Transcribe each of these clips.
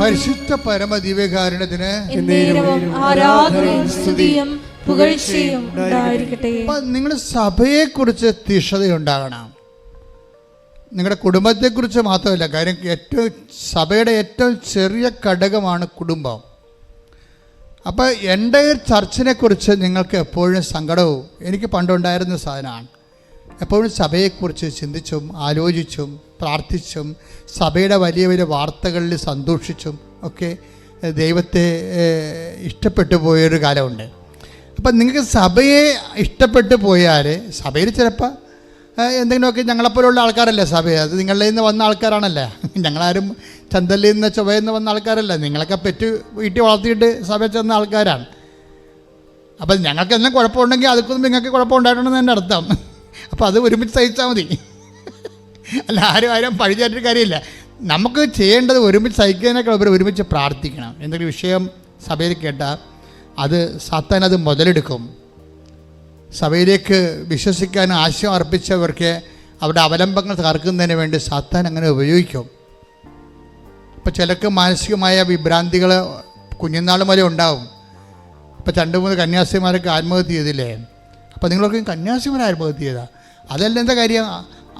പരിശുദ്ധ പരമ ദിവ്യകാരുണ്യത്തിന് നിങ്ങൾ ആരാധനയും സ്തുതിയും പുകഴ്ചയും ഉണ്ടായിരിക്കട്ടെ. നിങ്ങളുടെ സഭയെ സഭയെക്കുറിച്ച് തീഷ്ണതയുണ്ടാകണം നിങ്ങളുടെ കുടുംബത്തെക്കുറിച്ച് മാത്രമല്ല കാര്യം ഏറ്റവും സഭയുടെ ഏറ്റവും ചെറിയ ഘടകമാണ് കുടുംബം. അപ്പോൾ എന്റെ ചർച്ചിനെ കുറിച്ച് നിങ്ങൾക്ക് എപ്പോഴും സങ്കടവും എനിക്ക് പണ്ടുണ്ടായിരുന്ന സാധനമാണ്. എപ്പോഴും സഭയെക്കുറിച്ച് ചിന്തിച്ചും ആലോചിച്ചും പ്രാർത്ഥിച്ചും സഭയുടെ വലിയ വലിയ വാർത്തകളിൽ സന്തോഷിച്ചും ഒക്കെ ദൈവത്തെ ഇഷ്ടപ്പെട്ടു പോയൊരു കാലമുണ്ട്. അപ്പം നിങ്ങൾക്ക് സഭയെ ഇഷ്ടപ്പെട്ടു പോയാൽ സഭയിൽ ചിലപ്പോൾ എന്തെങ്കിലുമൊക്കെ ഞങ്ങളെപ്പോലുള്ള ആൾക്കാരല്ലേ സഭ അത് നിങ്ങളിൽ നിന്ന് വന്ന ആൾക്കാരാണല്ലേ? ഞങ്ങളാരും ചന്തലിൽ നിന്ന് ചൊവ്വയിൽ നിന്ന് വന്ന ആൾക്കാരല്ല? നിങ്ങളൊക്കെ പെറ്റ് വീട്ടിൽ വളർത്തിയിട്ട് സഭയിൽ ചെന്ന ആൾക്കാരാണ്. അപ്പം ഞങ്ങൾക്ക് എന്തെങ്കിലും കുഴപ്പമുണ്ടെങ്കിൽ അതൊക്കെ നിങ്ങൾക്ക് കുഴപ്പമുണ്ടായിട്ടുണ്ടെന്ന് എന്റെ അർത്ഥം. അപ്പോൾ അത് ഒരുമിച്ച് സഹിച്ചാൽ മതി. അല്ല ആരും ആരും പഴിചാറ്റൊരു കാര്യമില്ല. നമുക്ക് ചെയ്യേണ്ടത് ഒരുമിച്ച് സഹിക്കുന്നതിനേക്കാൾ ഉപരി ഒരുമിച്ച് പ്രാർത്ഥിക്കണം. എന്തെങ്കിലും വിഷയം സഭയിൽ കേട്ടാൽ അത് സത്താൻ അത് മുതലെടുക്കും. സഭയിലേക്ക് വിശ്വസിക്കാൻ ആശയം അർപ്പിച്ചവർക്ക് അവരുടെ അവലംബങ്ങൾ തകർക്കുന്നതിന് വേണ്ടി സാത്താൻ അങ്ങനെ ഉപയോഗിക്കും. ഇപ്പോൾ ചിലക്ക് മാനസികമായ വിഭ്രാന്തികൾ കുഞ്ഞുനാൾ മുതലേ ഉണ്ടാവും. ഇപ്പോൾ രണ്ട് മൂന്ന് കന്യാസിമാരൊക്കെ ആത്മഹത്യ ചെയ്തില്ലേ? അപ്പോൾ നിങ്ങളൊക്കെ കന്യാസിമാർ ആത്മഹത്യ ചെയ്താൽ അതല്ല എന്താ കാര്യം?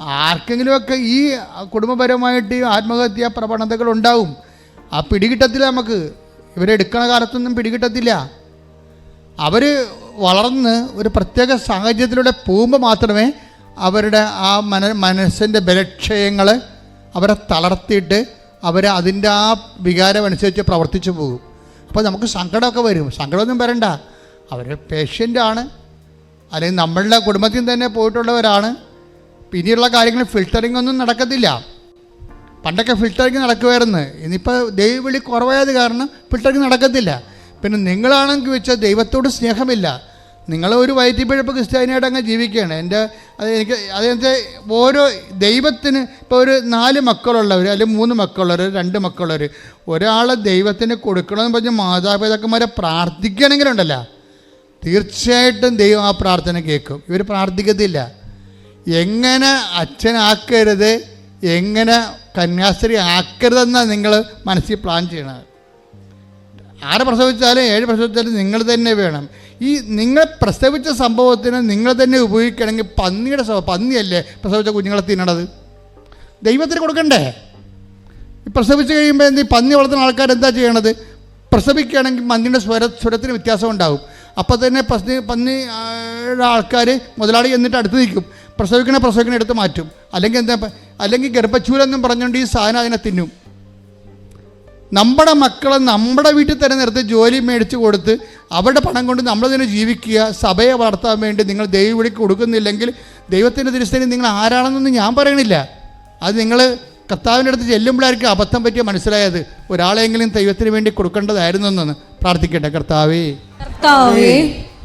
ആർക്കെങ്കിലുമൊക്കെ ഈ കുടുംബപരമായിട്ട് ആത്മഹത്യാ പ്രവണതകൾ ഉണ്ടാവും. ആ പിടികിട്ടത്തില്ല നമുക്ക്. ഇവരെ എടുക്കണ കാലത്തൊന്നും പിടികിട്ടത്തില്ല. അവർ വളർന്ന് ഒരു പ്രത്യേക സാഹചര്യത്തിലൂടെ പോകുമ്പോൾ മാത്രമേ അവരുടെ ആ മന മനസ്സിന്റെ ബലക്ഷയങ്ങൾ അവരെ തളർത്തിയിട്ട് അവർ അതിന്റെ ആ വികാരമനുസരിച്ച് പ്രവർത്തിച്ചു പോകും. അപ്പോൾ നമുക്ക് സങ്കടമൊക്കെ വരും. സങ്കടമൊന്നും വരണ്ട. അവർ പേഷ്യന്റാണ് അല്ലെങ്കിൽ നമ്മളുടെ കുടുംബത്തിൽ തന്നെ പോയിട്ടുള്ളവരാണ് പിന്നെയുള്ള കാര്യങ്ങൾ ഫിൽറ്ററിംഗ് ഒന്നും നടക്കത്തില്ല. പണ്ടൊക്കെ ഫിൽറ്ററിങ് നടക്കുമായിരുന്നു ഇന്നിപ്പോൾ ദൈവവിളി കുറവായത് കാരണം ഫിൽറ്ററിങ് നടക്കത്തില്ല. പിന്നെ നിങ്ങളാണെങ്കിൽ വെച്ചാൽ ദൈവത്തോട് സ്നേഹമില്ല. നിങ്ങൾ ഒരു വയറ്റിപ്പിഴപ്പ് ക്രിസ്ത്യാനിയായിട്ട് അങ്ങ് ജീവിക്കുകയാണ്. എന്റെ അത് എനിക്ക് അതെന്താ ഓരോ ദൈവത്തിന് ഇപ്പോൾ ഒരു നാല് മക്കളുള്ളവർ അല്ലെങ്കിൽ മൂന്ന് മക്കളുള്ളവർ രണ്ട് മക്കളുള്ളവർ ഒരാൾ ദൈവത്തിന് കൊടുക്കണമെന്ന് പറഞ്ഞ് മാതാപിതാക്കന്മാരെ പ്രാർത്ഥിക്കണമെങ്കിലുണ്ടല്ലോ തീർച്ചയായിട്ടും ദൈവം ആ പ്രാർത്ഥന കേൾക്കും. ഇവർ പ്രാർത്ഥിക്കത്തില്ല. എങ്ങനെ അച്ഛനാക്കരുത് എങ്ങനെ കന്യാസ്ത്രീ ആക്കരുതെന്നാണ് നിങ്ങൾ മനസ്സിൽ പ്ലാൻ ചെയ്യണത്. ആരെ പ്രസവിച്ചാലും ഏഴ് പ്രസവിച്ചാലും നിങ്ങൾ തന്നെ വേണം. ഈ നിങ്ങൾ പ്രസവിച്ച സംഭവത്തിന് നിങ്ങൾ തന്നെ ഉപയോഗിക്കണമെങ്കിൽ പന്നിയുടെ സ്വഭാവം പന്നിയല്ലേ പ്രസവിച്ച കുഞ്ഞുങ്ങളെ തിന്നണത്? ദൈവത്തിന് കൊടുക്കണ്ടേ? പ്രസവിച്ച് കഴിയുമ്പോൾ എന്ത് പന്നി വളർത്തുന്ന ആൾക്കാർ എന്താ ചെയ്യണത്? പ്രസവിക്കുകയാണെങ്കിൽ പന്നിയുടെ സ്വര സ്വരത്തിന് വ്യത്യാസം ഉണ്ടാകും അപ്പോൾ തന്നെ പന്നി പന്നി ആൾക്കാർ മുതലാളി എന്നിട്ട് അടുത്ത് നിൽക്കും. പ്രസവിക്കണ പ്രസവിക്കണ എടുത്ത് മാറ്റും. അല്ലെങ്കിൽ എന്താ അല്ലെങ്കിൽ ഗർഭച്ചൂലെന്നും പറഞ്ഞുകൊണ്ട് ഈ സാധനം അതിനെ തിന്നും. നമ്മുടെ മക്കളെ നമ്മുടെ വീട്ടിൽ തന്നെ നിർത്തി ജോലി മേടിച്ച് കൊടുത്ത് അവരുടെ പണം കൊണ്ട് നമ്മൾ തന്നെ ജീവിക്കുക സഭയെ വളർത്താൻ വേണ്ടി നിങ്ങൾ ദൈവവിളിക്ക് കൊടുക്കുന്നില്ലെങ്കിൽ ദൈവത്തിന്റെ തിരുസ്ഥിതി നിങ്ങൾ ആരാണെന്നൊന്നും ഞാൻ പറയണില്ല. അത് നിങ്ങൾ കർത്താവിന്റെ അടുത്ത് ചെല്ലുമ്പോഴായിരിക്കും അബദ്ധം പറ്റിയ മനസ്സിലായത്. ഒരാളെങ്കിലും ദൈവത്തിന് വേണ്ടി കൊടുക്കേണ്ടതായിരുന്നു എന്ന് പ്രാർത്ഥിക്കട്ടെ കർത്താവേ. കർത്താവേ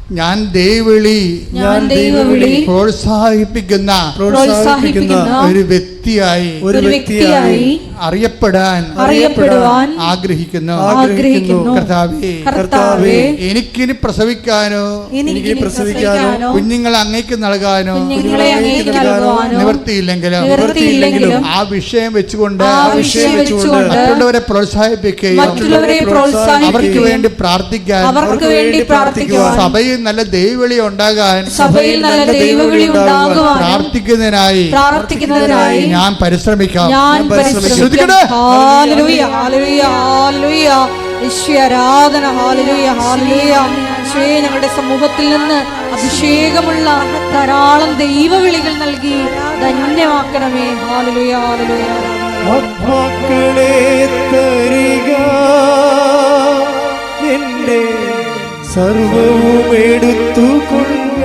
ഞാൻ ദൈവവിളി ഞാൻ ദൈവവിളി പ്രോത്സാഹിപ്പിക്കുന്ന പ്രോത്സാഹിപ്പിക്കുന്ന ഒരു വ്യക്തിയായി ഒരു വ്യക്തിയായി അറിയപ്പെടാൻ അറിയപ്പെടുവാൻ ആഗ്രഹിക്കുന്നു. ആഗ്രഹിക്കുന്നു. കർത്താവേ കർത്താവേ എനിക്കിനി പ്രസവിക്കാനോ എനിക്ക് പ്രസവിക്കാനോ കുഞ്ഞുങ്ങളെ അങ്ങേക്ക് നൽകാനോ കുഞ്ഞുങ്ങളെ അങ്ങേക്ക് നൽകാനോ നിവൃത്തിയില്ലെങ്കിലും നിവൃത്തിയില്ലെങ്കിലും ആ വിഷയം വെച്ചുകൊണ്ട് ആ വിഷയം വെച്ചുകൊണ്ട് മറ്റുള്ളവരെ പ്രോത്സാഹിപ്പിക്കുകയും മറ്റുള്ളവരെ അവർക്ക് വേണ്ടി പ്രാർത്ഥിക്കാൻ അവർക്ക് വേണ്ടി പ്രാർത്ഥിക്കുവാൻ സഭയിൽ നല്ല ദൈവവിളി ഉണ്ടാകാൻ സഭയിൽ നല്ല ദൈവവിളി ഉണ്ടാകാൻ പ്രാർത്ഥിക്കുന്നതിനായി പ്രാർത്ഥിക്കുന്നതിനായി ഞാൻ പരിശ്രമിക്കാം. ഞാൻ ശ്രദ്ധിക്കട്ടെ. ഹാലലുയ ഞങ്ങളുടെ സമൂഹത്തിൽ നിന്ന് അഭിഷേകമുള്ള ധാരാളം ദൈവവിളികൾ നൽകി ധന്യമാക്കണമേ. ഹാലലുയ ഹാലലുയ. മക്കളെ തരിക. എന്റെ സർവവും എടുത്തുകൊള്ളുക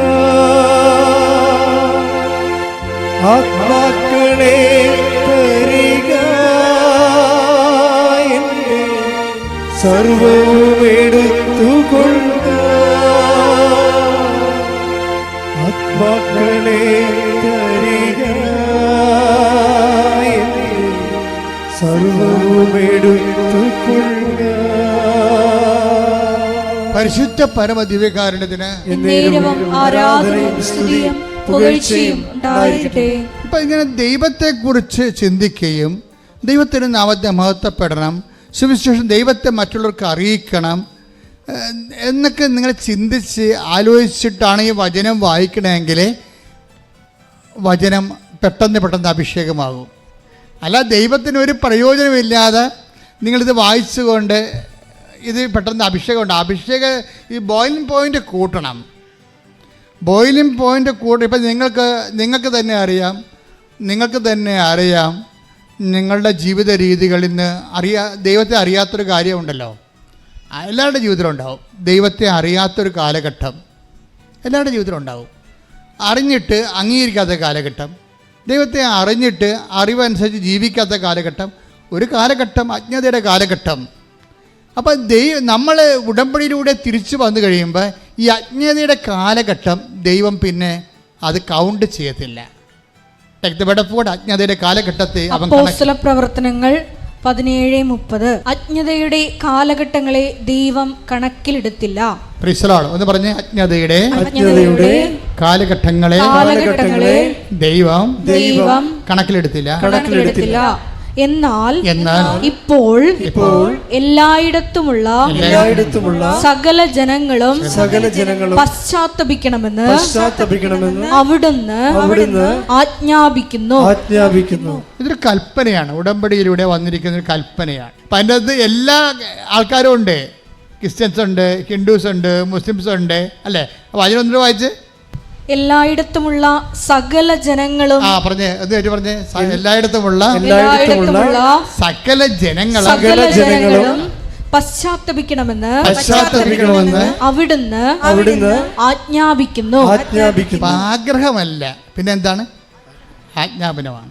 ആത്മാക്കളെ തരിക സർവവും എടുത്തുകൊള്ളുക ആത്മാക്കളെ തരിക സർവവും എടുത്തുകൊള്ളുക പരിശുദ്ധ പരമ ദിവ്യകാരുണ്യത്തിന് ഇപ്പൊ ഇങ്ങനെ ദൈവത്തെ കുറിച്ച് ഉണ്ടായിരിക്കട്ടെ. ഇങ്ങനെ ദൈവത്തെക്കുറിച്ച് ചിന്തിക്കുകയും ദൈവത്തിന് നാമത്തെ മഹത്വപ്പെടണം സുവിശേഷം ദൈവത്തെ മറ്റുള്ളവർക്ക് അറിയിക്കണം എന്നൊക്കെ നിങ്ങൾ ചിന്തിച്ച് ആലോചിച്ചിട്ടാണ് ഈ വചനം വായിക്കണമെങ്കിൽ വചനം പെട്ടെന്ന് പെട്ടെന്ന് അഭിഷേകമാകും. അല്ല ദൈവത്തിന് ഒരു പ്രയോജനമില്ലാതെ നിങ്ങളിത് വായിച്ചുകൊണ്ട് ഇത് പെട്ടെന്ന് അഭിഷേകമുണ്ട്. അഭിഷേക ഈ ബോയിലിംഗ് പോയിന്റ് കൂട്ടണം. ബോയിലിംഗ് പോയിന്റ് കൂട്ടി ഇപ്പം നിങ്ങൾക്ക് നിങ്ങൾക്ക് തന്നെ അറിയാം നിങ്ങൾക്ക് തന്നെ അറിയാം നിങ്ങളുടെ ജീവിത രീതികളിൽ നിന്ന് അറിയാ ദൈവത്തെ അറിയാത്തൊരു കാര്യമുണ്ടല്ലോ. എല്ലാവരുടെ ജീവിതത്തിലും ഉണ്ടാവും ദൈവത്തെ അറിയാത്തൊരു കാലഘട്ടം എല്ലാവരുടെ ജീവിതത്തിലും ഉണ്ടാവും അറിഞ്ഞിട്ട് അംഗീകരിക്കാത്ത കാലഘട്ടം ദൈവത്തെ അറിഞ്ഞിട്ട് അറിവനുസരിച്ച് ജീവിക്കാത്ത കാലഘട്ടം ഒരു കാലഘട്ടം അജ്ഞതയുടെ കാലഘട്ടം അപ്പം ദൈവം നമ്മൾ ഉടമ്പടിയിലൂടെ തിരിച്ചു വന്നു കഴിയുമ്പോൾ ഈ അജ്ഞതയുടെ കാലഘട്ടം ദൈവം പിന്നെ അത് കൗണ്ട് ചെയ്യത്തില്ല. രക്തപെടപ്പോട് അജ്ഞതയുടെ കാലഘട്ടത്തെ അവൻ പ്രവർത്തനങ്ങൾ പതിനേഴ് മുപ്പത്. അജ്ഞതയുടെ കാലഘട്ടങ്ങളെ ദൈവം കണക്കിലെടുത്തില്ല. ഒന്ന് പറഞ്ഞ അജ്ഞതയുടെ അജ്ഞതയുടെ കാലഘട്ടങ്ങളെ കാലഘട്ടങ്ങളെ ദൈവം ദൈവം കണക്കിലെടുത്തില്ല. കണക്കിലെടുത്തില്ല. എന്നാൽ എന്നാൽ ഇപ്പോൾ ഇപ്പോൾ എല്ലായിടത്തുമുള്ള എല്ലായിടത്തുമുള്ള സകല ജനങ്ങളും സകല ജനങ്ങളും പശ്ചാത്തപിക്കണമെന്ന് പശ്ചാത്തപിക്കണമെന്ന് അവിടുന്ന് അവിടുന്ന് ആജ്ഞാപിക്കുന്നു. ആജ്ഞാപിക്കുന്നു. ഇതൊരു കൽപ്പനയാണ്. ഉടമ്പടിയിലൂടെ വന്നിരിക്കുന്ന ഒരു കൽപ്പനയാണ്. അപ്പം അതിന്റെ അകത്ത് എല്ലാ ആൾക്കാരും ഉണ്ട്. ക്രിസ്ത്യൻസ് ഉണ്ട് ഹിന്ദുസ് ഉണ്ട് മുസ്ലിംസ് ഉണ്ട്. അല്ലേ? അപ്പോൾ അതിനൊന്നിട്ട് വായിച്ച്? എല്ലായിടത്തുമുള്ള സകല ജനങ്ങളും ആ പറഞ്ഞേ എന്ന് പറഞ്ഞു? സ- എല്ലായിടത്തുമുള്ള എല്ലായിടത്തുമുള്ള സകല ജനങ്ങൾ സകല ജനങ്ങളും പശ്ചാത്തപിക്കണമെന്ന് പശ്ചാത്തപിക്കണമെന്ന് അവിടുന്ന് അവിടുന്ന് ആജ്ഞാപിക്കുന്നു. ആജ്ഞാപിക്കുന്നു. ആഗ്രഹമല്ല. പിന്നെ എന്താണ്? ആജ്ഞാപനമാണ്.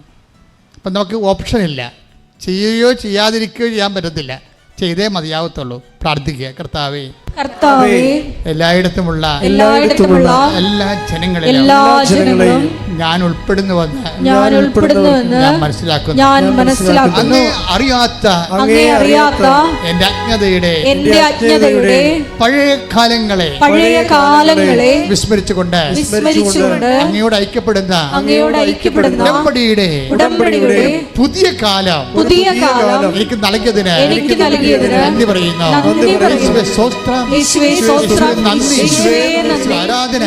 അപ്പം നമുക്ക് ഓപ്ഷൻ ഇല്ല. ചെയ്യുകയോ ചെയ്യാതിരിക്കുകയോ ചെയ്യാൻ പറ്റത്തില്ല. ചെയ്തേ മതിയാവത്തുള്ളൂ. പ്രാർത്ഥിക്കുക. കർത്താവേ കർത്താവേ എല്ലായിടത്തുമുള്ള എല്ലായിടത്തുമുള്ള എല്ലാ ജനങ്ങളെയും എല്ലാ ജനങ്ങളും ഞാൻ ഉൾപ്പെടുന്നുവെന്ന് ഞാൻ ഉൾപ്പെടുന്നുവെന്ന് ഞാൻ മനസ്സിലാക്കുന്നു. ഞാൻ മനസ്സിലാക്കുന്നു. അറിയാത്ത അങ്ങേ അറിയാത്ത എന്റെ അജ്ഞതയുടെ എന്റെ അജ്ഞതയുടെ പഴയ കാലങ്ങളെ പഴയ കാലങ്ങളെ വിസ്മരിച്ചുകൊണ്ട് വിസ്മരിച്ചുകൊണ്ട് അങ്ങയോട് ഐക്യപ്പെടുന്ന അങ്ങയോട് ഐക്യപ്പെടുന്ന ഉടമ്പടിയുടെ ഉടമ്പടിയുടെ പുതിയ കാലം പുതിയ കാലം എനിക്ക് നൽകിയതിന് എനിക്ക് നൽകിയതിന് നന്ദി പറയുന്നു. നന്ദി പറയുന്നു. യേശുവേ സ്തോത്രം. ആരാധന.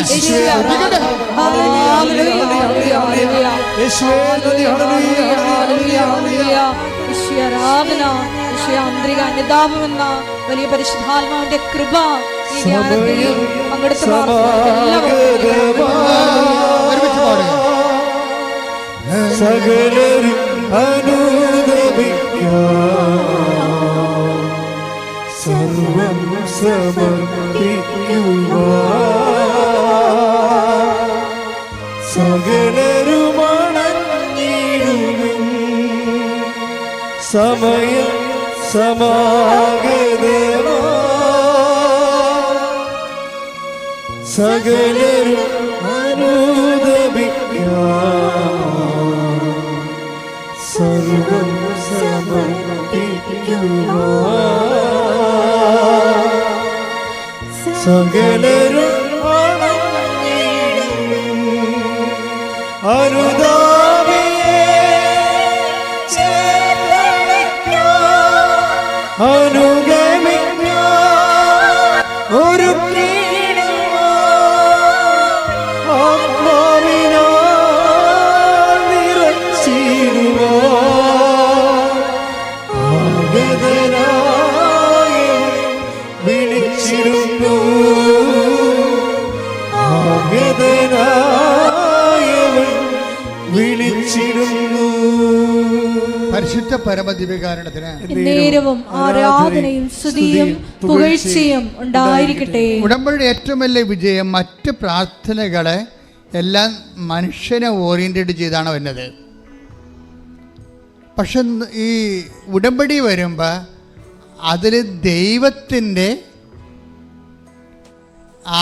ആരാധന. ആന്തരിക അനുതാപമെന്ന വലിയ പരിശുദ്ധാത്മാവിന്റെ കൃപ ഈ ധ്യാനത്തിൽ പങ്കെടുത്ത സകലരും അനുദപിക്കാം സർവം സമർപ്പിക്കുക സകലരുമണഞ്ഞിടും സമയം സമാഗതമാ സകലരും അനുദപിക്ക. സർവം സകലരും വണങ്ങിടും. പരിശുദ്ധ നേരവും ആരാധനയും സ്തുതിയും പുകഴ്ചയും ഉണ്ടായിരിക്കട്ടെ. ഉടമ്പടിയുടെ ഏറ്റവും വലിയ വിജയം മറ്റ് പ്രാർത്ഥനകളെ എല്ലാം മനുഷ്യനെ ഓറിയന്റഡ് ചെയ്താണ് വന്നത് പക്ഷെ ഈ ഉടമ്പടി വരുമ്പോൾ അതിൽ ദൈവത്തിന്റെ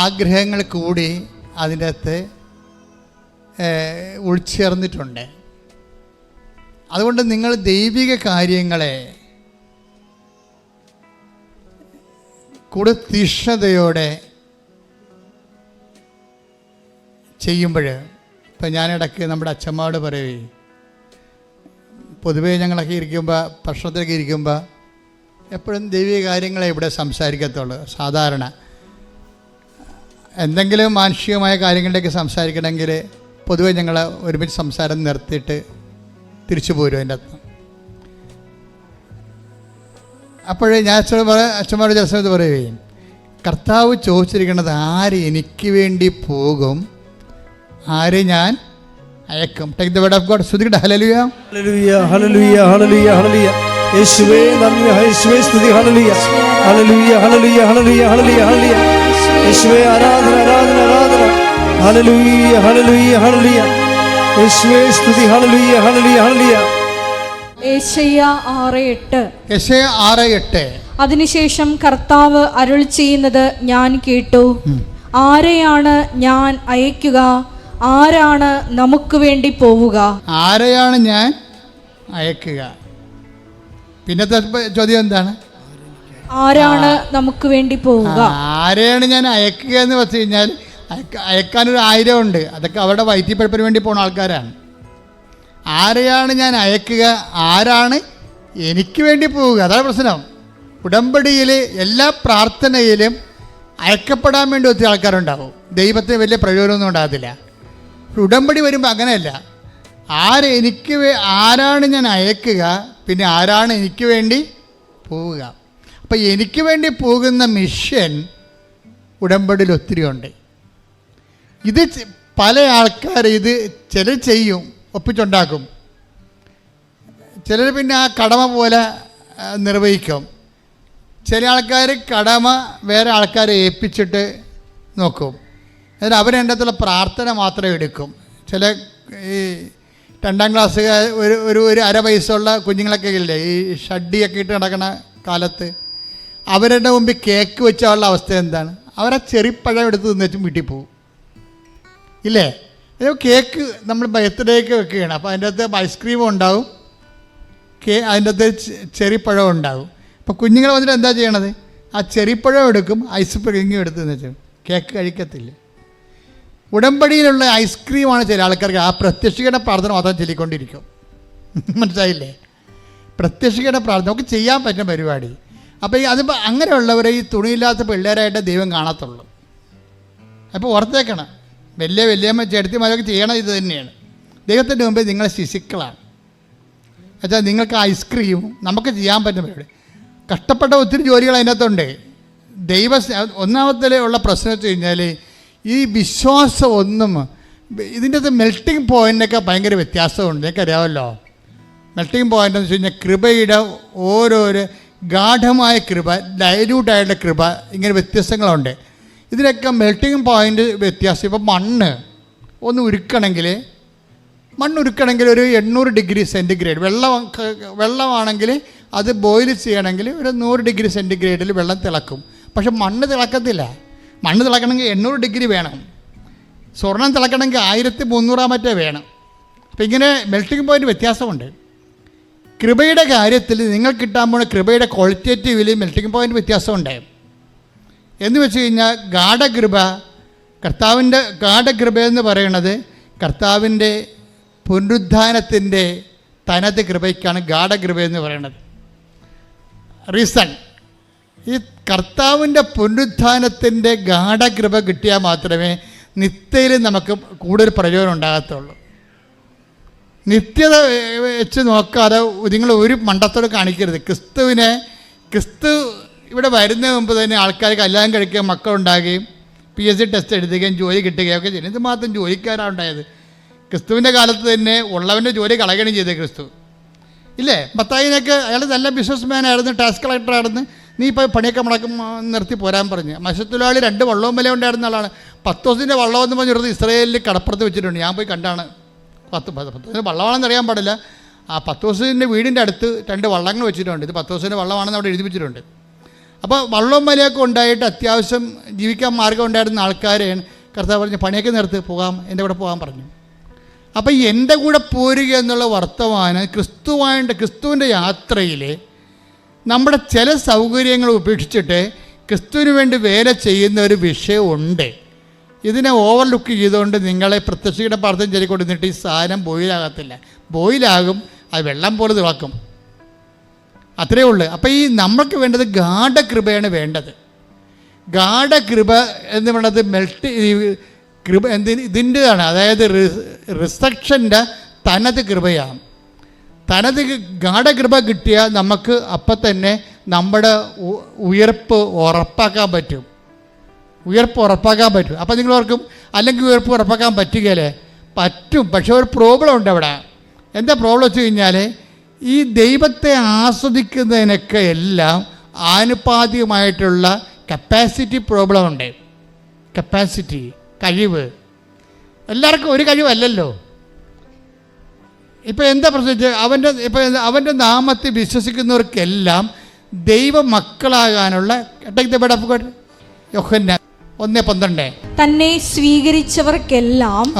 ആഗ്രഹങ്ങൾ കൂടി അതിന്റെ അകത്ത് ഉൾച്ചേർന്നിട്ടുണ്ട്. അതുകൊണ്ട് നിങ്ങൾ ദൈവിക കാര്യങ്ങളെ കൂടുതൽ തീഷ്ണതയോടെ ചെയ്യുമ്പോൾ ഇപ്പം ഞാനിടയ്ക്ക് നമ്മുടെ അച്ഛന്മാരോട് പറയുകയും പൊതുവേ ഞങ്ങളൊക്കെ ഇരിക്കുമ്പോൾ ഭക്ഷണത്തിലൊക്കെ ഇരിക്കുമ്പോൾ എപ്പോഴും ദൈവിക കാര്യങ്ങളെ ഇവിടെ സംസാരിക്കത്തുള്ളൂ സാധാരണ. എന്തെങ്കിലും മാനുഷികമായ കാര്യങ്ങളിലേക്ക് സംസാരിക്കണമെങ്കിൽ പൊതുവെ ഞങ്ങൾ ഒരുമിച്ച് സംസാരം നിർത്തിയിട്ട് തിരിച്ചു പോരും അതിന്റെ അകത്ത്. അപ്പോഴേ ഞാൻ അച്ഛനോട് പറ അച്ഛന്മാരുടെ ചില സമയത്ത് പറയുകയും കർത്താവ് ചോദിച്ചിരിക്കുന്നത് ആര് എനിക്ക് വേണ്ടി പോകും? ആര് ഞാൻ അയക്കും? Take the word of God ശ്രുതിയുടെ ഹലലുയ ഹല്ലേലൂയ ഹല്ലേലൂയ ഹല്ലേലൂയ ഹലലുയ യേശുവേ നന്ദി. യേശുവേ സ്തുതി. ഹല്ലേലൂയ ഹല്ലേലൂയ ഹല്ലേലൂയ ഹല്ലേലൂയ ഹലലുയ ഹലലുയ യേശുവേ ആരാധന ആരാധന ആരാധന. ഹല്ലേലൂയ ഹല്ലേലൂയ ഹല്ലേലൂയ അതിനുശേഷം കർത്താവ് അരുൾ ചെയ്യുന്നത് ഞാൻ കേട്ടു. ആരെയാണ് ഞാൻ അയക്കുക? ആരാണ് നമുക്ക് വേണ്ടി പോവുക? ആരെയാണ് ഞാൻ അയക്കുക? പിന്നത്തെ ചോദ്യം എന്താണ്? ആരാണ് നമുക്ക് വേണ്ടി പോവുക? ആരെയാണ് ഞാൻ അയക്കുക എന്ന് വെച്ച് കഴിഞ്ഞാൽ അയക്കാനൊരു ആയിരം ഉണ്ട് അതൊക്കെ അവരുടെ വൈദ്യപ്പഴപ്പിന് വേണ്ടി പോണ ആൾക്കാരാണ്. ആരെയാണ് ഞാൻ അയക്കുക? ആരാണ് എനിക്ക് വേണ്ടി പോവുക? അതാണ് പ്രശ്നം. ഉടമ്പടിയിൽ എല്ലാ പ്രാർത്ഥനയിലും അയക്കപ്പെടാൻ വേണ്ടി ഒത്തിരി ആൾക്കാരുണ്ടാവും. ദൈവത്തിന് വലിയ പ്രയോജനമൊന്നും ഉണ്ടാകത്തില്ല. ഉടമ്പടി വരുമ്പോൾ അങ്ങനെയല്ല. ആര് എനിക്ക് ആരാണ് ഞാൻ അയക്കുക? പിന്നെ ആരാണ് എനിക്ക് വേണ്ടി പോവുക? അപ്പം എനിക്ക് വേണ്ടി പോകുന്ന മിഷൻ ഉടമ്പടിയിൽ ഒത്തിരി ഉണ്ട്. ഇത് പല ആൾക്കാർ ഇത് ചിലർ ചെയ്യും ഒപ്പിച്ചുണ്ടാക്കും. ചിലർ പിന്നെ ആ കടമ പോലെ നിർവഹിക്കും. ചില ആൾക്കാർ കടമ വേറെ ആൾക്കാരെ ഏൽപ്പിച്ചിട്ട് നോക്കും. അവരുടെ അടുത്തുള്ള പ്രാർത്ഥന മാത്രമേ എടുക്കും. ചില ഈ രണ്ടാം ക്ലാസ് ഒരു ഒരു ഒരു അര വയസ്സുള്ള കുഞ്ഞുങ്ങളൊക്കെ ഇല്ലേ ഈ ഷഡിയൊക്കെ ഇട്ട് നടക്കുന്ന കാലത്ത് അവരുടെ മുമ്പിൽ കേക്ക് വെച്ചുള്ള അവസ്ഥ എന്താണ്? അവരാ ചെറിപ്പഴം എടുത്ത് തിന്നിട്ടും വീട്ടിൽ പോകും ഇല്ലേ? കേക്ക് നമ്മൾ ബർത്ത്ഡേക്ക് വെക്കുകയാണ്. അപ്പോൾ അതിന്റെ അകത്ത് ഐസ്ക്രീമും ഉണ്ടാവും. കേ അതിന്റെ അകത്ത് ചെറിപ്പഴം ഉണ്ടാവും. അപ്പോൾ കുഞ്ഞുങ്ങൾ വന്നിട്ട് എന്താ ചെയ്യണത്? ആ ചെറിപ്പഴം എടുക്കും ഐസ് പിഴിങ്ങും എടുത്ത് വെച്ചു കേക്ക് കഴിക്കത്തില്ല. ഉടമ്പടിയിലുള്ള ഐസ്ക്രീമാണ് ചില ആൾക്കാർക്ക് ആ പ്രത്യക്ഷിക്കേണ്ട പ്രാർത്ഥന മാത്രം ചൊല്ലിക്കൊണ്ടിരിക്കും. മനസ്സിലായില്ലേ? പ്രത്യക്ഷിക്കേണ്ട പ്രാർത്ഥന നമുക്ക് ചെയ്യാൻ പറ്റുന്ന പരിപാടി. അപ്പോൾ ഈ അതിപ്പോൾ അങ്ങനെയുള്ളവരെ ഈ തുണിയില്ലാത്ത പിള്ളേരായിട്ട് ദൈവം കാണത്തുള്ളൂ. അപ്പോൾ ഓർത്തേക്കണം. വലിയ വലിയമ്മ ചേട്ടത്തിമാരൊക്കെ ചെയ്യണത് ഇത് തന്നെയാണ്. ദൈവത്തിന്റെ മുമ്പേ നിങ്ങൾ ശിശുക്കളാണ് എന്നുവെച്ചാൽ നിങ്ങൾക്ക് ഐസ്ക്രീം നമുക്ക് ചെയ്യാൻ പറ്റുന്ന പരിപാടി കഷ്ടപ്പെട്ട ഒത്തിരി ജോലികൾ അതിനകത്തുണ്ട്. ദൈവ ഒന്നാമത്തെ ഉള്ള പ്രശ്നം വെച്ച് കഴിഞ്ഞാൽ ഈ വിശ്വാസം ഒന്നും ഇതിന്റെ അകത്ത് മെൽട്ടിങ് പോയിന്റൊക്കെ ഭയങ്കര വ്യത്യാസമുണ്ട്. നിങ്ങൾക്ക് അറിയാമല്ലോ മെൽട്ടിങ് പോയിന്റ് എന്ന് വെച്ച് കഴിഞ്ഞാൽ കൃപയുടെ ഓരോരോ ഗാഠമായ കൃപ ഡയലൂട്ടായിട്ടുള്ള കൃപ ഇങ്ങനെ വ്യത്യസ്തങ്ങളുണ്ട്. ഇതിനൊക്കെ മെൽട്ടിങ് പോയിന്റ് വ്യത്യാസം. ഇപ്പോൾ മണ്ണ് ഒന്ന് ഉരുക്കണമെങ്കിൽ മണ്ണ് ഉരുക്കണമെങ്കിൽ ഒരു എണ്ണൂറ് ഡിഗ്രി സെന്റിഗ്രേഡ് വെള്ളം വെള്ളമാണെങ്കിൽ അത് ബോയിൽ ചെയ്യണമെങ്കിൽ ഒരു നൂറ് ഡിഗ്രി സെന്റിഗ്രേഡിൽ വെള്ളം തിളക്കും. പക്ഷെ മണ്ണ് തിളക്കത്തില്ല. മണ്ണ് തിളക്കണമെങ്കിൽ എണ്ണൂറ് ഡിഗ്രി വേണം. സ്വർണം തിളക്കണമെങ്കിൽ ആയിരത്തി മുന്നൂറാ മറ്റേ വേണം. അപ്പം ഇങ്ങനെ മെൽട്ടിങ് പോയിന്റ് വ്യത്യാസമുണ്ട്. കൃപയുടെ കാര്യത്തിൽ നിങ്ങൾ കിട്ടാൻ പോണ കൃപയുടെ ക്വാളിറ്റേറ്റീവിൽ മെൽട്ടിങ് പോയിന്റ് വ്യത്യാസമുണ്ട്. എന്ന് വെച്ച് കഴിഞ്ഞാൽ ഗാഠകൃപ കർത്താവിന്റെ ഗാഠകൃപ എന്ന് പറയുന്നത് കർത്താവിന്റെ പുനരുദ്ധാനത്തിന്റെ തനത് കൃപയ്ക്കാണ് ഗാഠകൃപ എന്ന് പറയുന്നത്. റീസൺ ഈ കർത്താവിന്റെ പുനരുദ്ധാനത്തിന്റെ ഗാഠകൃപ കിട്ടിയാൽ മാത്രമേ നിത്യയിൽ നമുക്ക് കൂടുതൽ പ്രയോജനം ഉണ്ടാകത്തുള്ളൂ. നിത്യത വെച്ച് നോക്കാതെ നിങ്ങൾ ഒരു മണ്ടത്തോട് കാണിക്കരുത്. ക്രിസ്തുവിനെ ക്രിസ്തു ഇവിടെ വരുന്നതിന് മുമ്പ് തന്നെ ആൾക്കാർ കല്യാണം കഴിക്കുകയും മക്കളുണ്ടാകുകയും പി എസ് സി ടെസ്റ്റ് എഴുതുകയും ജോലി കിട്ടുകയും ഒക്കെ ചെയ്യുന്നത് മാത്രം ജോലിക്കാരാണ് ഉണ്ടായത്. ക്രിസ്തുവിന്റെ കാലത്ത് തന്നെ ഉള്ളവന്റെ ജോലി കളയുകയും ചെയ്തത് ക്രിസ്തു. ഇല്ലേ? മത്തായിനൊക്കെ അയാൾ നല്ല ബിസിനസ് മാൻ ആയിരുന്നു ടാക്സ് കളക്ടറായിരുന്നു നീ ഇപ്പോൾ പണിയൊക്കെ മുടക്കം നിർത്തി പോരാൻ പറഞ്ഞു. മത്സ്യത്തൊഴിലാളി രണ്ട് വള്ളവും വില ഉണ്ടായിരുന്ന ആളാണ്. പത്ത് ദിവസത്തിന്റെ വള്ളം എന്ന് പറഞ്ഞിരുന്നത് ഇസ്രയേലിൽ കടപ്പുറത്ത് വെച്ചിട്ടുണ്ട്. ഞാൻ പോയി കണ്ടാണ്. പത്ത് പത്ത് പത്ത് ദിവസം വള്ളമാണെന്ന് അറിയാൻ പാടില്ല. ആ പത്ത് ദിവസത്തിന്റെ വീടിന്റെ അടുത്ത് രണ്ട് വള്ളങ്ങൾ വെച്ചിട്ടുണ്ട്. ഇത് പത്ത് ദിവസത്തിന്റെ വള്ളമാണെന്ന് അവിടെ എഴുതി വെച്ചിട്ടുണ്ട്. അപ്പോൾ വള്ളവും മലയൊക്കെ ഉണ്ടായിട്ട് അത്യാവശ്യം ജീവിക്കാൻ മാർഗം ഉണ്ടായിരുന്ന ആൾക്കാരെയാണ് കർത്താവ് പറഞ്ഞ് പണിയൊക്കെ നിർത്ത് പോകാം എന്റെ കൂടെ പോകാൻ പറഞ്ഞു. അപ്പം എന്റെ കൂടെ പോരുക എന്നുള്ള വർത്തമാനം ക്രിസ്തുവായിട്ട് ക്രിസ്തുവിന്റെ യാത്രയിൽ നമ്മുടെ ചില സൗകര്യങ്ങൾ ഉപേക്ഷിച്ചിട്ട് ക്രിസ്തുവിന് വേണ്ടി വേല ചെയ്യുന്ന ഒരു വിഷയമുണ്ട്. ഇതിനെ ഓവർലുക്ക് ചെയ്തുകൊണ്ട് നിങ്ങളെ പ്രത്യക്ഷയുടെ പാർത്ഥം ചെല്ലിക്കൊണ്ടിരുന്നിട്ട് ഈ സാധനം ബോയിലാകത്തില്ല ബോയിലാകും അത് വെള്ളം പോലെ തിളക്കും. അത്രയേ ഉള്ളൂ. അപ്പോൾ ഈ നമ്മൾക്ക് വേണ്ടത് ഗാഠകൃപയാണ് വേണ്ടത്. ഗാഠകൃപ എന്ന് പറയുന്നത് മെൽറ്റ് കൃപ എന്തിന് ഇതിന്റെതാണ്. അതായത് റിസക്ഷന്റെ തനത് കൃപയാണ്. തനത് ഗാഠകൃപ കിട്ടിയാൽ നമുക്ക് അപ്പം തന്നെ നമ്മുടെ ഉയർപ്പ് ഉറപ്പാക്കാൻ പറ്റും. ഉയർപ്പ് ഉറപ്പാക്കാൻ പറ്റും. അപ്പം നിങ്ങൾ ഓർക്കും അല്ലെങ്കിൽ ഉയർപ്പ് ഉറപ്പാക്കാൻ പറ്റുകയല്ലേ പറ്റും. പക്ഷെ ഒരു പ്രോബ്ലം ഉണ്ട് അവിടെ. എന്താ പ്രോബ്ലം വെച്ച് കഴിഞ്ഞാൽ ഈ ദൈവത്തെ ആസ്വദിക്കുന്നതിനൊക്കെ എല്ലാം ആനുപാതികമായിട്ടുള്ള കപ്പാസിറ്റി പ്രോബ്ലം ഉണ്ട്. കപ്പാസിറ്റി കഴിവ്. എല്ലാവർക്കും ഒരു കഴിവല്ലല്ലോ. ഇപ്പം എന്താ പ്രശ്നം അവന്റെ ഇപ്പം അവന്റെ നാമത്തിൽ വിശ്വസിക്കുന്നവർക്കെല്ലാം ദൈവ മക്കളാകാനുള്ള ഒന്ന് പന്ത്രണ്ട്. തന്നെ സ്വീകരിച്ചവർക്കെല്ലാം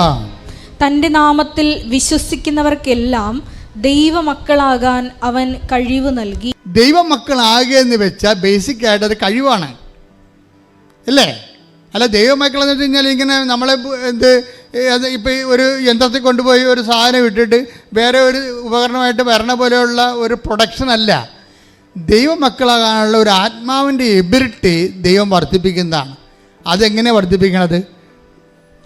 തന്റെ നാമത്തിൽ വിശ്വസിക്കുന്നവർക്കെല്ലാം ദൈവമക്കളാകാൻ അവൻ കഴിവ് നൽകി. ദൈവമക്കളാകുക എന്ന് വെച്ചാൽ ബേസിക് ആയിട്ട് അത് കഴിവാണ്. അല്ലേ? അല്ല ദൈവമക്കളെന്ന് വെച്ച് കഴിഞ്ഞാൽ ഇങ്ങനെ നമ്മളെ എന്ത് അത് ഒരു യന്ത്രത്തിൽ കൊണ്ടുപോയി ഒരു സാധനം ഇട്ടിട്ട് വേറെ ഒരു ഉപകരണമായിട്ട് വരണ പോലെയുള്ള ഒരു പ്രൊഡക്ഷൻ അല്ല. ദൈവമക്കളാകാനുള്ള ഒരു ആത്മാവിന്റെ എബിലിറ്റി ദൈവം വർദ്ധിപ്പിക്കുന്നതാണ്. അതെങ്ങനെ വർദ്ധിപ്പിക്കണത്?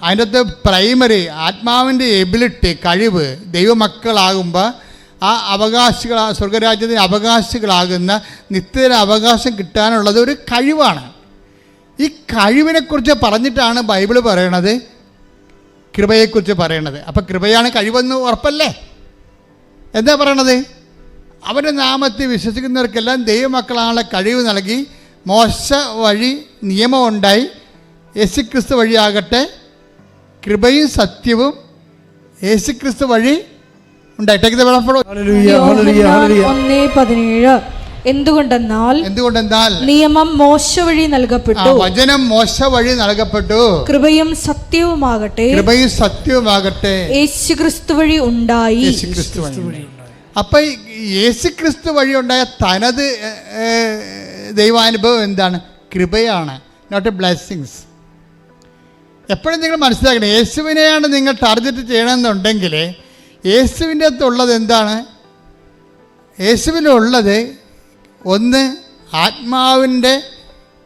അതിന്റെ അകത്ത് പ്രൈമറി ആത്മാവിന്റെ എബിലിറ്റി കഴിവ് ദൈവമക്കളാകുമ്പോൾ ആ അവകാശികൾ സ്വർഗരാജ്യത്തിന് അവകാശികളാകുന്ന നിത്യര അവകാശം കിട്ടാനുള്ളത് ഒരു കഴിവാണ്. ഈ കഴിവിനെക്കുറിച്ച് പറഞ്ഞിട്ടാണ് ബൈബിൾ പറയണത്. കൃപയെക്കുറിച്ച് പറയണത്. അപ്പം കൃപയാണ് കഴിവെന്ന് ഉറപ്പല്ലേ? എന്താ പറയണത്? അവന്റെ നാമത്തിൽ വിശ്വസിക്കുന്നവർക്കെല്ലാം ദൈവമക്കളാണുള്ള കഴിവ് നൽകി മോശ വഴി നിയമമുണ്ടായി. യേശുക്രിസ്തു വഴിയാകട്ടെ കൃപയും സത്യവും യേശുക്രിസ്തു വഴി ഉണ്ടായി. ടേക്ക് ദ വെള്ളപ്പോ ഹല്ലേലൂയ ഹല്ലേലൂയ ഹല്ലേലൂയ. ഒന്നേ പതിനേഴ്. എന്തുകൊണ്ടെന്നാൽ എന്തുകൊണ്ടെന്നാൽ നിയമം മോശ വഴി നൽകപ്പെട്ടു. വചനം മോശ വഴി നൽകപ്പെട്ടു. കൃപയും സത്യവുമാകട്ടെ. കൃപയും സത്യവുമാകട്ടെ. യേശു ക്രിസ്തു വഴി ഉണ്ടായി. യേശുക്രിസ്തു വഴി അപ്പൊ യേശു യേശുക്രിസ്തു വഴി ഉണ്ടായ തനത് ദൈവാനുഭവം എന്താണ്? കൃപയാണ് നോട്ട് എ ബ്ലെസ്സിങ്സ് എപ്പോഴും നിങ്ങൾ മനസ്സിലാക്കണം യേശുവിനെയാണ് നിങ്ങൾ ടാർഗറ്റ് ചെയ്യണമെന്നുണ്ടെങ്കിൽ യേശുവിന്റെ അകത്തുള്ളത് എന്താണ്? യേശുവിനുള്ളത് ഒന്ന് ആത്മാവിന്റെ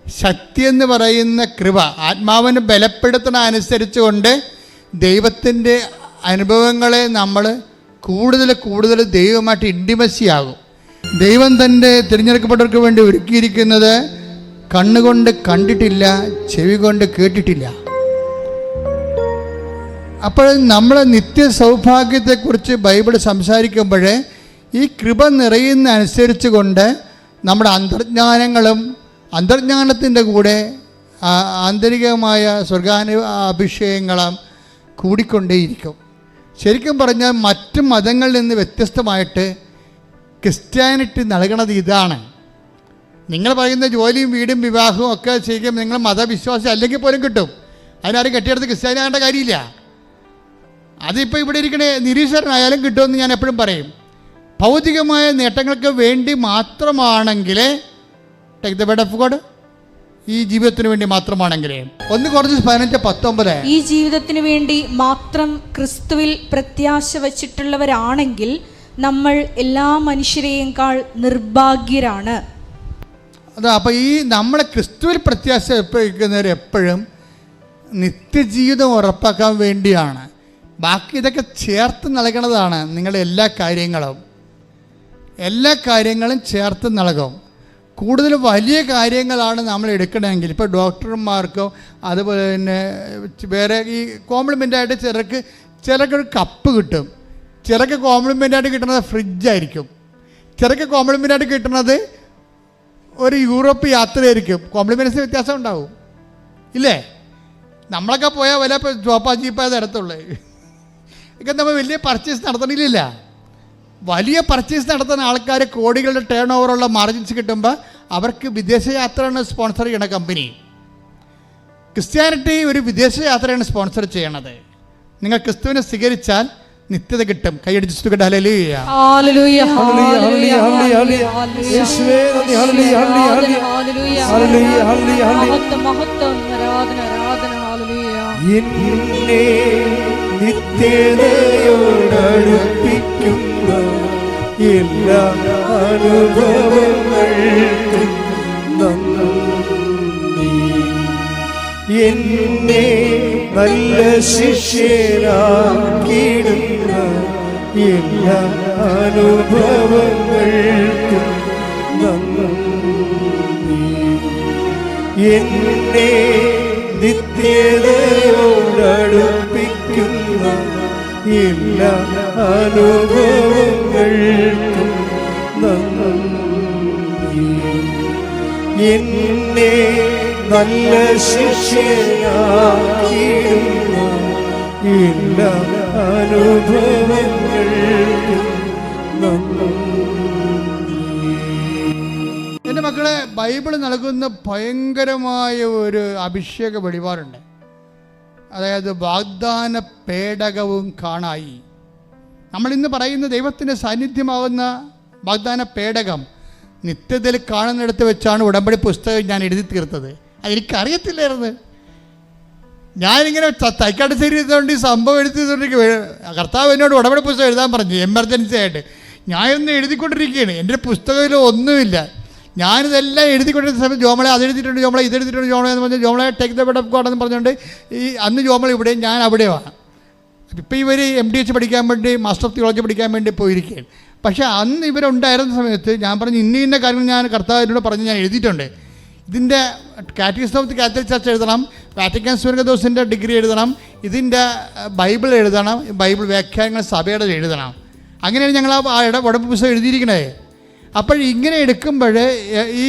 ശക്തി എന്ന് പറയുന്ന കൃപ. ആത്മാവിനെ ബലപ്പെടുത്തണ അനുസരിച്ചുകൊണ്ട് ദൈവത്തിന്റെ അനുഭവങ്ങളെ നമ്മൾ കൂടുതൽ കൂടുതൽ ദൈവമായിട്ട് ഇന്റിമസി ആകും ദൈവം തന്റെ തിരഞ്ഞെടുക്കപ്പെട്ടവർക്ക് വേണ്ടി ഒരുക്കിയിരിക്കുന്നത് കണ്ണുകൊണ്ട് കണ്ടിട്ടില്ല ചെവി കൊണ്ട് കേട്ടിട്ടില്ല. അപ്പോൾ നമ്മളെ നിത്യ സൗഭാഗ്യത്തെക്കുറിച്ച് ബൈബിൾ സംസാരിക്കുമ്പോൾ ഈ കൃപ നിറയുന്ന അനുസരിച്ച് കൊണ്ട് നമ്മുടെ അന്തർജ്ഞാനങ്ങളും അന്തർജ്ഞാനത്തിന്റെ കൂടെ ആന്തരികമായ സ്വർഗാനു അഭിഷേകങ്ങളും കൂടിക്കൊണ്ടേയിരിക്കും. ശരിക്കും പറഞ്ഞാൽ മറ്റു മതങ്ങളിൽ നിന്ന് വ്യത്യസ്തമായിട്ട് ക്രിസ്ത്യാനിറ്റി നൽകണത് ഇതാണ്. നിങ്ങൾ പറയുന്ന ജോലിയും വീടും വിവാഹവും ഒക്കെ ശരിക്കും നിങ്ങൾ മതവിശ്വാസം അല്ലെങ്കിൽ പോലും കിട്ടും. അതിനാരും കെട്ടിയെടുത്ത് ക്രിസ്ത്യാനി ആകേണ്ട കാര്യമില്ല. അതിപ്പോൾ ഇവിടെ ഇരിക്കണ നിരീശ്വരനായാലും കിട്ടുമെന്ന് ഞാൻ എപ്പോഴും പറയും. ഭൗതികമായ നേട്ടങ്ങൾക്ക് വേണ്ടി മാത്രമാണെങ്കിൽ take the bed of God ഈ ജീവിതത്തിന് വേണ്ടി മാത്രമാണെങ്കിൽ ഒന്ന് കുറച്ച് പതിനഞ്ച് പത്തൊമ്പത്. ഈ ജീവിതത്തിന് വേണ്ടി മാത്രം ക്രിസ്തുവിൽ പ്രത്യാശ വച്ചിട്ടുള്ളവരാണെങ്കിൽ നമ്മൾ എല്ലാ മനുഷ്യരെയേക്കാൾ നിർഭാഗ്യരാണ്. അതാ അപ്പോൾ ഈ നമ്മളെ ക്രിസ്തുവിൽ പ്രത്യാശ വയ്ക്കുന്നവർ എപ്പോഴും നിത്യജീവിതം ഉറപ്പാക്കാൻ വേണ്ടിയാണ്. ബാക്കി ഇതൊക്കെ ചേർത്ത് നൽകണതാണ് നിങ്ങളുടെ എല്ലാ കാര്യങ്ങളും. എല്ലാ കാര്യങ്ങളും ചേർത്ത് നൽകും. കൂടുതൽ വലിയ കാര്യങ്ങളാണ് നമ്മൾ എടുക്കണമെങ്കിൽ. ഇപ്പോൾ ഡോക്ടർമാർക്കോ അതുപോലെ തന്നെ വേറെ ഈ കോംപ്ലിമെന്റായിട്ട് ചിലർക്ക് ഒരു കപ്പ് കിട്ടും. ചിലർക്ക് കോംപ്ലിമെന്റായിട്ട് കിട്ടുന്നത് ഫ്രിഡ്ജായിരിക്കും ചിലർക്ക് കോംപ്ലിമെന്റായിട്ട് കിട്ടുന്നത് ഒരു യൂറോപ്പ് യാത്രയായിരിക്കും. കോംപ്ലിമെൻസ് വ്യത്യാസം ഉണ്ടാവും. ഇല്ലേ? നമ്മളൊക്കെ പോയാൽ വല്ല ചോപ്പാ ചീപ്പാ തരത്തുള്ളൂ ഒക്കെ നമ്മൾ വലിയ പർച്ചേസ് നടത്തണില്ല വലിയ പർച്ചേസ് നടത്തുന്ന ആൾക്കാർ കോടികളുടെ ടേൺ ഓവറുള്ള മാർജിൻസ് കിട്ടുമ്പോൾ അവർക്ക് വിദേശയാത്രയാണ് സ്പോൺസർ ചെയ്യണ കമ്പനി ക്രിസ്ത്യാനിറ്റി ഒരു വിദേശയാത്രയാണ് സ്പോൺസർ ചെയ്യണത് നിങ്ങൾ ക്രിസ്തുവിനെ സ്വീകരിച്ചാൽ നിത്യത കിട്ടും കൈയടിച്ച് സ്തുതിക്കട്ടെ ഹല്ലേലൂയ ഹല്ലേലൂയ, ഹല്ലേലൂയ, ഹല്ലേലൂയ, ഹല്ലേലൂയ. ഹല്ലേലൂയ. യേശുവേ നന്ദി, ഹല്ലേലൂയ, ഹല്ലേലൂയ, ഹല്ലേലൂയ. ഹല്ലേലൂയ, ഹല്ലേലൂയ, ഹല്ലേലൂയ, ഹല്ലേലൂയ. മഹത്വം, മഹത്വം, ആരാധന, ആരാധന, ഹല്ലേലൂയ. എന്നെ നിത്യതയോടടുപ്പിക്കുന്ന എല്ലാ അനുഭവങ്ങൾക്കും നന്ദി. എന്നെ നല്ല ശിഷ്യരാക്കിയിടുന്ന എല്ലാ അനുഭവങ്ങൾക്കും നന്ദി. എന്നെ നിത്യതയോടടുപ്പിക്കുന്ന എല്ലാ അനുഭവങ്ങൾക്കും എന്നെ നല്ല ശിഷ്യയാക്കിയിരുന്ന എല്ലാ അനുഭവങ്ങൾക്കും എന്റെ മക്കളെ ബൈബിൾ നൽകുന്ന ഭയങ്കരമായ ഒരു അഭിഷേക വെളിപാടുണ്ട്. അതായത് വാഗ്ദാന പേടകവും കാണായി. നമ്മൾ ഇന്ന് പറയുന്ന ദൈവത്തിന്റെ സാന്നിധ്യമാവുന്ന വാഗ്ദാന പേടകം നിത്യത്തിൽ കാണുന്നിടത്ത് വെച്ചാണ് ഉടമ്പടി പുസ്തകം ഞാൻ എഴുതി തീർത്തത്. അതെനിക്കറിയത്തില്ലായിരുന്നു. ഞാനിങ്ങനെ തൈക്കാട് ശരീരത്തോണ്ട് ഈ സംഭവം എഴുതിക്കൊണ്ടിരിക്കുക കർത്താവ് എന്നോട് ഉടമ്പടി പുസ്തകം എഴുതാൻ പറഞ്ഞു. എമർജൻസി ആയിട്ട്. ഞാനൊന്ന് എഴുതിക്കൊണ്ടിരിക്കുകയാണ്. എന്റെ പുസ്തകത്തിൽ ഒന്നുമില്ല. ഞാനിതെല്ലാം എഴുതിക്കൊണ്ടിരുന്ന സമയത്ത് ജോമളെ അതെഴുതിയിട്ടുണ്ട് ജോമളെ ഇതെഴുതിയിട്ടുണ്ട് ജോമളെ എന്ന് പറഞ്ഞാൽ ജോമളെ take the bed of God എന്ന് പറഞ്ഞുകൊണ്ട് ഈ അന്ന് ജോമള ഇവിടെ ഞാൻ അവിടെയാണ് ഇപ്പം ഇവർ എം ഡി എച്ച് പഠിക്കാൻ വേണ്ടി മാസ്റ്റർ ഓഫ് തിയോളജി പഠിക്കാൻ വേണ്ടി പോയിരിക്കുകയാണ്. പക്ഷേ അന്ന് ഇവരുണ്ടായിരുന്ന സമയത്ത് ഞാൻ പറഞ്ഞു ഇന്ന ഇന്ന കാര്യങ്ങൾ ഞാൻ കർത്താവിനോട് പറഞ്ഞ് ഞാൻ എഴുതിയിട്ടുണ്ട്. ഇതിന്റെ category of the Catholic church എഴുതണം വാറ്റിക്കൻ സ്വർഗദോസിന്റെ ഡിഗ്രി എഴുതണം ഇതിന്റെ ബൈബിൾ എഴുതണം ബൈബിൾ വ്യാഖ്യാനങ്ങൾ സഭയുടെ എഴുതണം. അങ്ങനെയാണ് ഞങ്ങൾ ആ ഇട ഉടമ്പ് പുസ്തകം എഴുതിയിരിക്കണേ അപ്പോൾ ഇങ്ങനെ എടുക്കുമ്പോൾ ഈ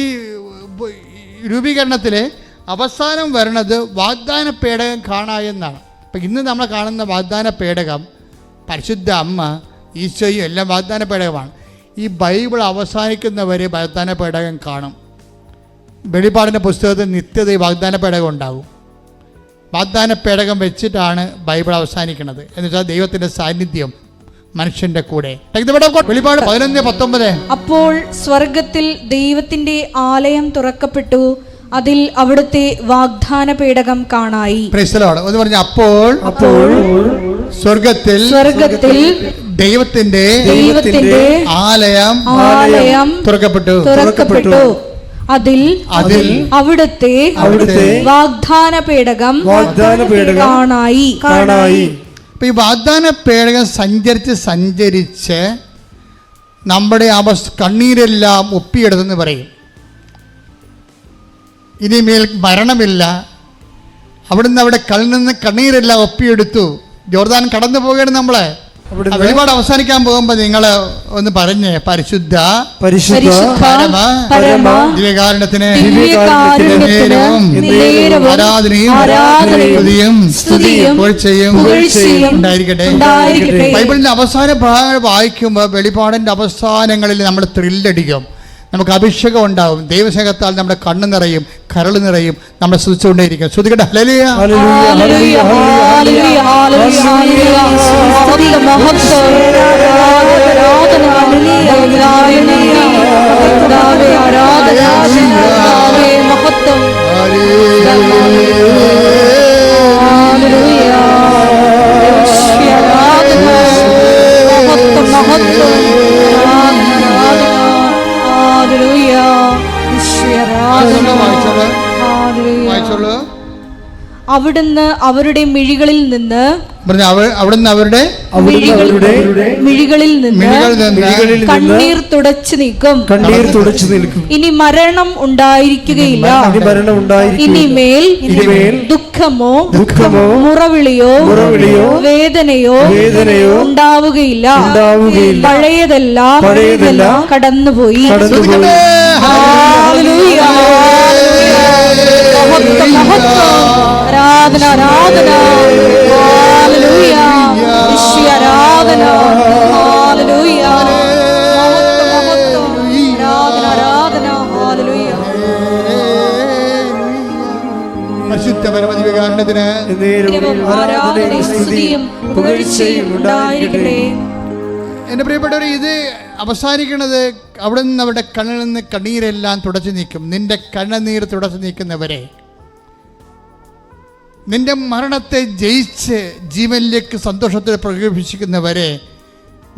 രൂപീകരണത്തിൽ അവസാനം വരണത് വാഗ്ദാന പേടകം കാണായെന്നാണ് അപ്പം ഇന്ന് നമ്മൾ കാണുന്ന വാഗ്ദാന പേടകം പരിശുദ്ധ അമ്മ ഈശോയും എല്ലാം വാഗ്ദാന പേടകമാണ്. ഈ ബൈബിൾ അവസാനിക്കുന്നവരെ വാഗ്ദാന പേടകം കാണും. വെളിപാടിന്റെ പുസ്തകത്തിൽ നിത്യത ഈ വാഗ്ദാന പേടകം ഉണ്ടാകും. വാഗ്ദാന പേടകം വെച്ചിട്ടാണ് ബൈബിൾ അവസാനിക്കുന്നത്. എന്നുവെച്ചാൽ ദൈവത്തിന്റെ സാന്നിധ്യം മനുഷ്യന്റെ കൂടെ. പതിനൊന്ന് പത്തൊമ്പത്. അപ്പോൾ സ്വർഗത്തിൽ ദൈവത്തിന്റെ ആലയം തുറക്കപ്പെട്ടു. അതിൽ അവിടുത്തെ വാഗ്ദാന പേടകം കാണായി. പറഞ്ഞ അപ്പോൾ അപ്പോൾ സ്വർഗത്തിൽ സ്വർഗത്തിൽ ദൈവത്തിന്റെ ദൈവത്തിന്റെ ആലയം ആലയം തുറക്കപ്പെട്ടു. തുറക്കപ്പെട്ടു. അതിൽ അതിൽ അവിടുത്തെ അവിടുത്തെ വാഗ്ദാന പേടകം വാഗ്ദാന പേടകം കാണായി. കാണായി. അപ്പൊ ഈ വാഗ്ദാന പേടകം സഞ്ചരിച്ച് സഞ്ചരിച്ച് നമ്മുടെ അവസ്ഥ കണ്ണീരെല്ലാം ഒപ്പിയെടുത്തെന്ന് പറയും. ഇനിമേൽ മരണമില്ല. അവിടുന്ന് അവിടെ കണ്ണിൽ നിന്ന് കണ്ണീരെല്ലാം ഒപ്പിയെടുത്തു. ജോർദാൻ കടന്നു പോവുകയാണ് നമ്മളെ. വെളിപാട് അവസാനിക്കാൻ പോകുമ്പോ നിങ്ങൾ ഒന്ന് പറഞ്ഞേ പരിശുദ്ധ പരിശുദ്ധ പരമ ദിവ്യകാരണത്തിന് ആരാധനയും സ്തുതിയും പുകഴ്ചയും ഉണ്ടായിരിക്കട്ടെ. ബൈബിളിന്റെ അവസാന ഭാഗങ്ങൾ വായിക്കുമ്പോൾ വെളിപാടിന്റെ അവസാനങ്ങളിൽ നമ്മൾ ത്രില്ലടിക്കും നമുക്ക് അഭിഷേകം ഉണ്ടാവും ദൈവസ്നേഹത്താൽ നമ്മുടെ കണ്ണ് നിറയും കരൾ നിറയും നമ്മൾ ശ്രദ്ധിച്ചുകൊണ്ടേയിരിക്കും ശ്രുതികട്ടെ ഹല്ലേലൂയ. ഹല്ലേലൂയ, അവിടുന്ന് അവരുടെ മിഴികളിൽ നിന്ന് പറഞ്ഞു അവ അവിടുന്ന് അവരുടെ അവരുടെ മിഴികളിൽ നിന്ന് കണ്ണീർ തുടച്ചു നീക്കും. കണ്ണീർ തുടച്ചു നിൽക്കും ഇനി മരണം ഉണ്ടായിരിക്കുകയില്ല. ഇനിമേൽ ദുഃഖമോ ദുഃഖമോ മുറവിളിയോ മുറവിളിയോ വേദനയോ വേദനയോ ഉണ്ടാവുകയില്ല. ഉണ്ടാവുകയില്ല. പഴയതെല്ലാം പഴയതെല്ലാം കടന്നുപോയി. കടന്നുപോയി. മഹത്വം. ആരാധന ആരാധന. പരിശുദ്ധ എന്റെ പ്രിയപ്പെട്ടവർ ഇത് അവസാനിക്കുന്നത് അവിടെ നിന്ന് അവരുടെ കണ്ണിൽ നിന്ന് കണ്ണീരെല്ലാം തുടച്ചു നീക്കും. നിന്റെ കണ്ണുനീർ തുടച്ചു നീക്കുന്നവരെ. നിന്റെ മരണത്തെ ജയിച്ച് ജീവനിലേക്ക് സന്തോഷത്തിൽ പ്രകടിപ്പിക്കുന്നവരെ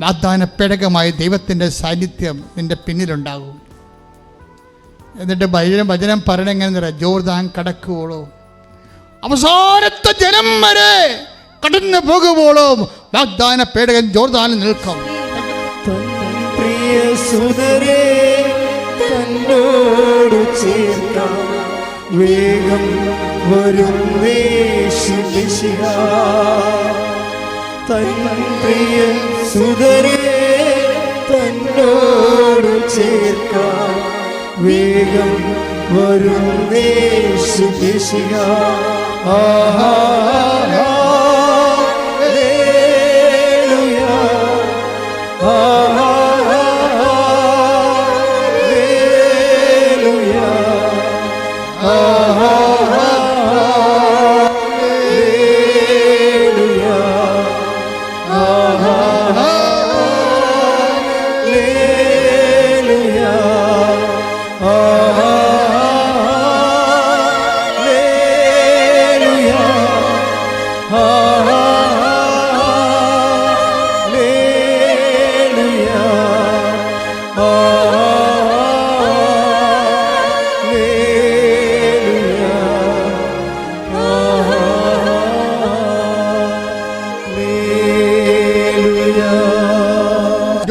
വാഗ്ദാന പേടകമായി ദൈവത്തിന്റെ സാന്നിധ്യം നിന്റെ പിന്നിലുണ്ടാകും. എന്നിട്ട് വചനം വചനം പറയണെങ്ങനെ പറയാം ജോർദാൻ കടക്കുവോളോ? അവസാനത്തെ ജനം വരെ കടന്നു പോകുവോളും. വാഗ്ദാന പേടകൻ ജോർദാനിൽ നിൽക്കും. പ്രിയ ചേർക്കാം. വേഗം വരും. തൻ പ്രിയ സുതരേ തന്നോട് ചേർക്കാം വേഗം വരും യേശുമിശിഹ. ആഹാ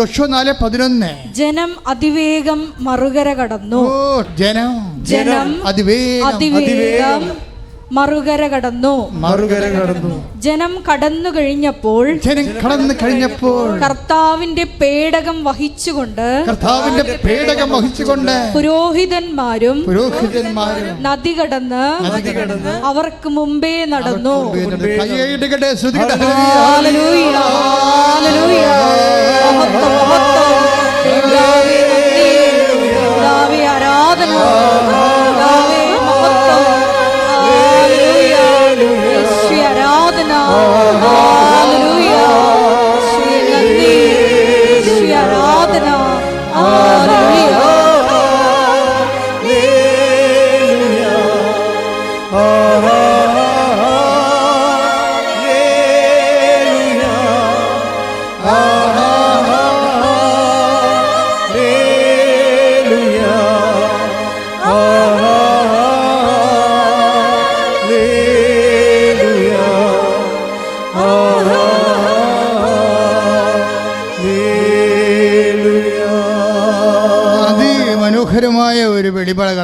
ജോഷോ നാല് പതിനൊന്ന്. ജനം അതിവേഗം മറുകര കടന്നു. ഓ ജനം ജനം അതിവേഗം. അതിവേഗം മറുകര കടന്നു മറുകര കടന്നു ജനം കടന്നു കഴിഞ്ഞപ്പോൾ ജനം കടന്നു കഴിഞ്ഞപ്പോൾ കർത്താവിന്റെ പേടകം വഹിച്ചുകൊണ്ട് കർത്താവിന്റെ പേടകം വഹിച്ചുകൊണ്ട് പുരോഹിതന്മാരും പുരോഹിതന്മാരും നദി കടന്ന് അവർക്ക് മുമ്പേ നടന്നു കൈയെടുക്കട്ടെ ശ്രുതികട്ടെ ഹല്ലേലൂയ, ഹല്ലേലൂയ. മഹത്വം, മഹത്വം. കർത്താവേ, നന്ദി. കർത്താവേ, ആരാധന മഹത്വം. ആരാധന ഹല്ലേലൂയ.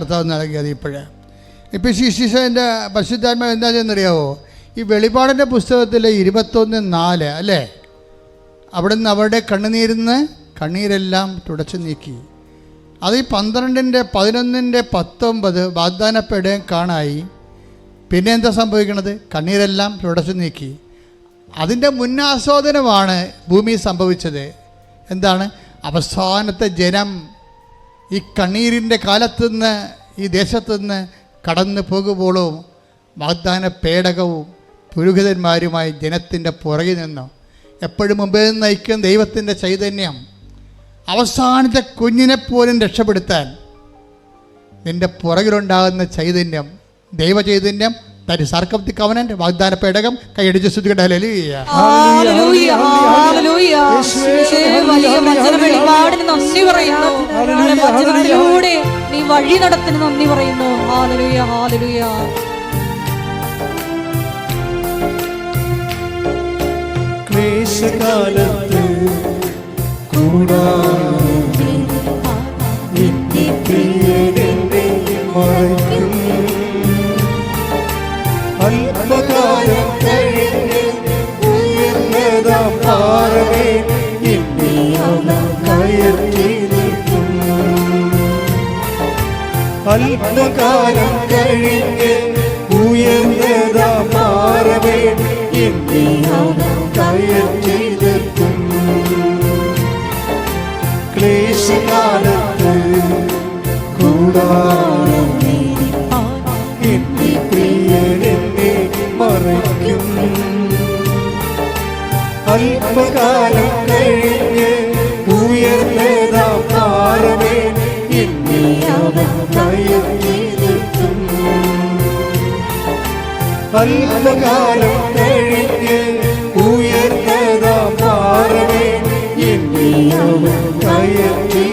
കർത്താവ് നൽകിയത് ഇപ്പോഴേ. ഇപ്പം ശിശിഷന്റെ പരിശുദ്ധാത്മ എന്താ ഈ വെളിപാടിന്റെ പുസ്തകത്തിലെ ഇരുപത്തൊന്ന് നാല് അല്ലേ? അവിടെ നിന്ന് അവരുടെ കണ്ണുനീരിന്ന് കണ്ണീരെല്ലാം തുടച്ചു നീക്കി. അത് ഈ പന്ത്രണ്ടിന്റെ പതിനൊന്നിന്റെ പത്തൊമ്പത് വാഗ്ദാനപ്പെടുകയും കാണായി. പിന്നെ എന്താ സംഭവിക്കണത്? കണ്ണീരെല്ലാം തുടച്ചു നീക്കി. അതിന്റെ മുന്നാസ്വാദനമാണ് ഭൂമി സംഭവിച്ചത്. എന്താണ്? അവസാനത്തെ ജനം ഈ കണ്ണീരിന്റെ കാലത്തുനിന്ന് ഈ ദേശത്തു നിന്ന് കടന്നു പോകുമ്പോഴും വാഗ്ദാന പേടകവും പുരോഹിതന്മാരുമായി ജനത്തിന്റെ പുറകിൽ നിന്നു എപ്പോഴും മുമ്പേ നിന്ന് നയിക്കുന്ന ദൈവത്തിന്റെ ചൈതന്യം അവസാനത്തെ കുഞ്ഞിനെ പോലും രക്ഷപ്പെടുത്താൻ നിന്റെ പുറകിലുണ്ടാകുന്ന ചൈതന്യം തരി സാർക്കപ്തി കവനന്റെ വാഗ്ദാന പേടകം കൈയടിച്ച് ശ്രുതികട്ടെ ഹല്ലേലൂയ. ഹല്ലേലൂയ, ഹല്ലേലൂയ. യേശുവേ, വലിയ വചന വെളിപാടിന് നന്ദി പറയുന്നു. അങ്ങനെ വചനത്തിലൂടെ നീ വഴി നടത്തിന് നന്ദി പറയുന്നു. ക്ലേശകാലത്ത് കൂടാതെ എന്റെ പ്രിയനെന്നെ അല്പകാലം കഴിഞ്ഞ് ഉയർന്നതാ മാറവേ എന്നെ അവൻ അല്പകാലം കഴിഞ്ഞ് ഉയർന്നതാം പാറമേ ദൈവം കയറ്റി